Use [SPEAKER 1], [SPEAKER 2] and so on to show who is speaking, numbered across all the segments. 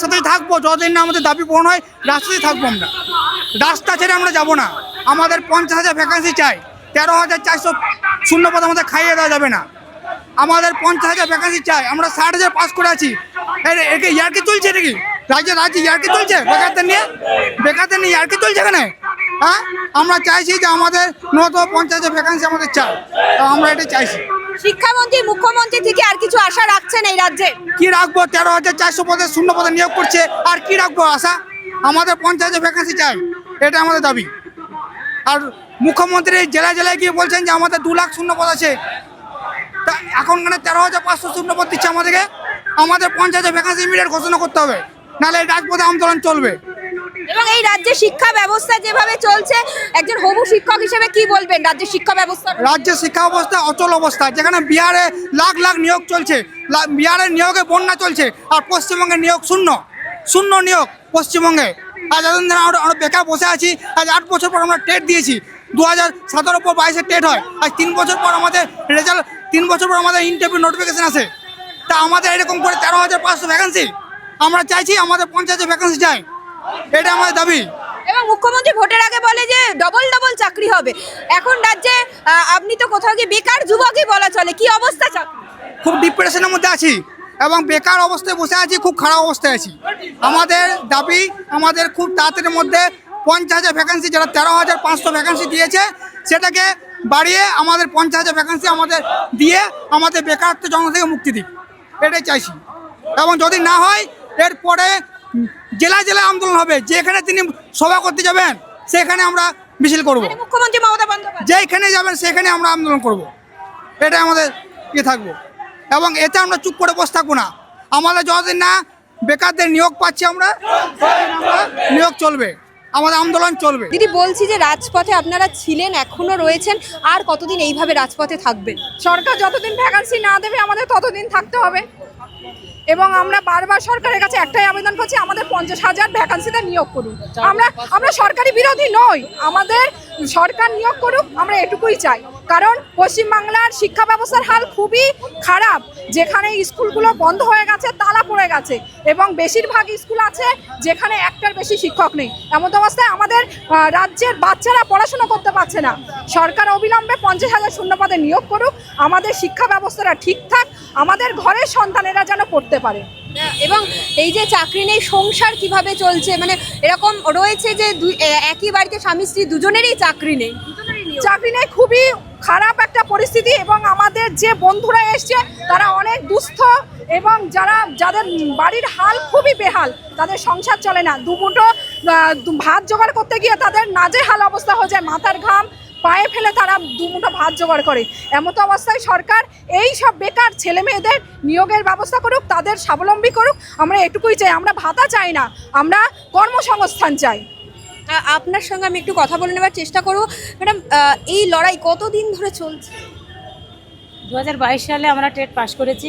[SPEAKER 1] রাস্তাতেই থাকব, যতদিন না আমাদের দাবি পূরণ হয় রাস্তাতেই থাকব আমরা। রাস্তা ছেড়ে আমরা যাব না। আমাদের পঞ্চাশ হাজার ভ্যাকান্সি চাই। তেরো হাজার চারশো শূন্য পদ আমাদের খাইয়ে দেওয়া যাবে না। আমাদের পঞ্চাশ হাজার ভ্যাকান্সি চাই। আমরা ষাট হাজার পাস করে আছি। একে ইয়ারকি চলছে নাকি? রাজ্যে রাজ্যে ইয়ারকি চলছে বেকারদের নিয়ে? বেকারদের নিয়ে ইয়ারকি চলছে এখানে? হ্যাঁ? আমরা চাইছি যে আমাদের ন্যূনতম পঞ্চাশ হাজার ভ্যাকান্সি আমাদের চাই। আমরা এটা চাইছি।
[SPEAKER 2] শিক্ষামন্ত্রী, মুখ্যমন্ত্রী থেকে আর কিছু আশা রাখছেন এই রাজ্যে?
[SPEAKER 1] কি রাখব? তেরো হাজার চারশো পদে শূন্য পদে নিয়োগ করছে। আর কি রাখব আশা? আমাদের হাজার ভ্যাকান্সি চাই। এটা আমাদের দাবি। আর মুখ্যমন্ত্রী জেলায় জেলায় গিয়ে বলছেন যে আমাদের দু লাখ শূন্য পদ আছে। তা এখন মানে তেরো হাজার পাঁচশো শূন্য পদ দিচ্ছে আমাদেরকে। আমাদের হাজার ভ্যাকান্সি ইমিডিয়েট ঘোষণা করতে হবে। নাহলে রাজপথে আন্দোলন চলবে।
[SPEAKER 2] এবং এই রাজ্যে শিক্ষা ব্যবস্থা যেভাবে চলছে, একজন হবু শিক্ষক হিসেবে কি বলবেন রাজ্যের শিক্ষা ব্যবস্থা?
[SPEAKER 1] রাজ্যের শিক্ষা অবস্থা অচল অবস্থা, যেখানে বিহারে লাখ লাখ নিয়োগ চলছে বিহারের নিয়োগে বন্যা চলছে, আর পশ্চিমবঙ্গে নিয়োগ শূন্য শূন্য নিয়োগ পশ্চিমবঙ্গে। আজ এতদিন আমরা আমরা বেকার বসে আছি, আজ আট বছর পর আমরা টেট দিয়েছি দু হাজার সতেরো পর বাইশে টেট হয়, আজ তিন বছর পর আমাদের রেজাল্ট তিন বছর পর আমাদের ইন্টারভিউ নোটিফিকেশন আসে। তা আমাদের এরকম করে তেরো হাজার পাঁচশো ভ্যাকান্সি আমরা চাইছি আমাদের পঞ্চাশ হাজার ভ্যাকান্সি চাই এটা আমার দাবি।
[SPEAKER 2] এবং মুখ্যমন্ত্রী ভোটের আগে বলে যে ডবল ডবল চাকরি হবে। এখন রাজ্যে আপনি তো কোথাও গিয়ে বেকার যুবকই বলা চলে। কি অবস্থা চাকরি
[SPEAKER 1] খুব ডিপ্রেশনের মধ্যে আছি এবং বেকার অবস্থায় বসে আছি খুব খারাপ অবস্থায় আছি। আমাদের দাবি আমাদের খুব তাড়াতাড়ির মধ্যে পঞ্চাশ হাজার ভ্যাকান্সি যারা তেরো হাজার পাঁচশো ভ্যাকান্সি দিয়েছে সেটাকে বাড়িয়ে আমাদের পঞ্চাশ হাজার ভ্যাকান্সি আমাদের দিয়ে আমাদের বেকারত্ব জন থেকে মুক্তি দিক। এটাই চাইছি। এবং যদি না হয় এরপরে জেলায় জেলায় আন্দোলন হবে যেখানে তিনি সভা করতে যাবেন সেখানে আমরা মিছিল করব।
[SPEAKER 2] মানে মুখ্যমন্ত্রী মমতা বন্দ্যোপাধ্যায়।
[SPEAKER 1] যেখানে যাবেন সেখানে আমরা আন্দোলন করব। এটা আমাদের ইয়ে থাকব। এবং এতে আমরা চুপ করে বসে থাকব না। আমাদের যতদিন না বেকারদের নিয়োগ পাচ্ছি আমরা আমরা নিয়োগ চলবে। আমাদের আন্দোলন চলবে।
[SPEAKER 2] দিদি বলছি যে রাজপথে আপনারা ছিলেন এখনও রয়েছেন আর কতদিন এইভাবে রাজপথে থাকবেন?
[SPEAKER 3] সরকার যতদিন ভ্যাকান্সি না দেবে আমাদের ততদিন থাকতে হবে। এবং আমরা বারবার সরকারের কাছে একটাই আবেদন করছি আমাদের পঞ্চাশ হাজার ভ্যাকান্সিতে নিয়োগ করুন। আমরা আমরা সরকারি বিরোধী নই আমাদের সরকার নিয়োগ করুক, আমরা এটুকুই চাই। কারণ পশ্চিমবাংলার শিক্ষা ব্যবস্থার হাল খুবই খারাপ। যেখানে স্কুলগুলো বন্ধ হয়ে গেছে, তালা পড়ে গেছে। এবং বেশিরভাগ স্কুল আছে যেখানে একটার বেশি শিক্ষক নেই। এমন অবস্থায় আমাদের রাজ্যের বাচ্চারা পড়াশোনা করতে পারছে না। সরকার অবিলম্বে পঞ্চাশ হাজার শূন্যপদে নিয়োগ করুক। আমাদের শিক্ষা ব্যবস্থাটা ঠিকঠাক আমাদের ঘরের সন্তানেরা যেন পড়তে পারে।
[SPEAKER 2] এবং এই যে চাকরি নেই, সংসার কীভাবে চলছে? মানে এরকম রয়েছে যে দুই একই বাড়িতে স্বামী স্ত্রী দুজনেরই চাকরি নেই।
[SPEAKER 3] চাকরি নেই খুবই খারাপ একটা পরিস্থিতি এবং আমাদের যে বন্ধুরা এসছে তারা অনেক দুস্থ এবং যারা যাদের বাড়ির হাল খুবই বেহাল তাদের সংসার চলে না। দুমুটো ভাত জোগাড় করতে গিয়ে তাদের নাজে হাল অবস্থা হয়ে যায়। মাথার ঘাম পায়ে ফেলে তারা দুমুটো ভাত জোগাড় করে। এমত অবস্থায় সরকার এই সব বেকার ছেলে মেয়েদের নিয়োগের ব্যবস্থা করুক তাদের স্বাবলম্বী করুক। আমরা এটুকুই চাই আমরা ভাতা চাই না আমরা কর্মসংস্থান চাই।
[SPEAKER 2] আপনার সঙ্গে আমি একটু কথা বলে নেবার চেষ্টা করব। ম্যাডাম এই লড়াই কতদিন ধরে চলছে?
[SPEAKER 4] দু হাজার বাইশ সালে আমরা টেট পাশ করেছি।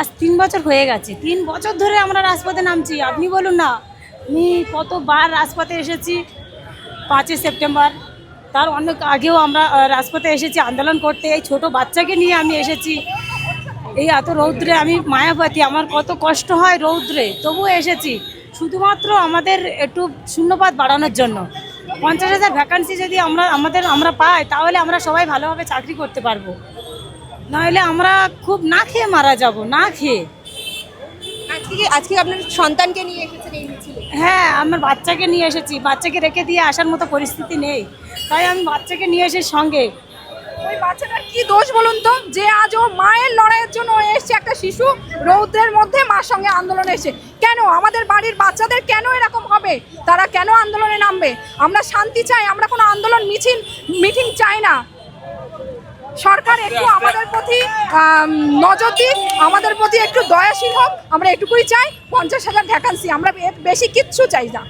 [SPEAKER 4] আজ তিন বছর হয়ে গেছে। তিন বছর ধরে আমরা রাজপথে নামছি। আপনি বলুন না আমি কতবার রাজপথে এসেছি? পাঁচই সেপ্টেম্বর। তার অনেক আগেও আমরা রাজপথে এসেছি, আন্দোলন করতে। এই ছোট বাচ্চাকে নিয়ে আমি এসেছি। এই এত রৌদ্রে আমি মায়াবতী, আমার কত কষ্ট হয় রৌদ্রে। তবুও এসেছি। শুধুমাত্র আমাদের একটু শূন্যপাত বাড়ানোর জন্য। পঞ্চাশ হাজার ভ্যাকান্সি যদি আমরা, আমাদের, আমরা পাই, তাহলে আমরা সবাই ভালোভাবে চাকরি করতে পারব। নাহলে আমরা খুব না খেয়ে মারা যাব, না খেয়ে।
[SPEAKER 2] আজকে আজকে আপনার সন্তানকে নিয়ে এসেছেন এই মিছিলে?
[SPEAKER 4] হ্যাঁ আমার বাচ্চাকে নিয়ে এসেছি। বাচ্চাকে রেখে দিয়ে আসার মতো পরিস্থিতি নেই। তাই আমি বাচ্চাকে নিয়ে এসে সঙ্গে।
[SPEAKER 3] ওই বাচ্চাটার কি দোষ বলুন তো? যে আজ ও মায়ের লড়াইয়ের জন্য এসছে একটা শিশু রৌদ্রের মধ্যে মার সঙ্গে আন্দোলনে এসে কেন? আমাদের বাড়ির বাচ্চাদের কেন এরকম হবে? তারা কেন আন্দোলনে নামবে? আমরা শান্তি চাই আমরা কোনো আন্দোলন মিছিল মিটিং চাই না। সরকার একটু আমাদের প্রতি নজর দিক আমাদের প্রতি একটু দয়াশীল হোক। আমরা এটুকুই চাই পঞ্চাশ হাজার ভ্যাকান্সি আমরা বেশি কিচ্ছু চাই না।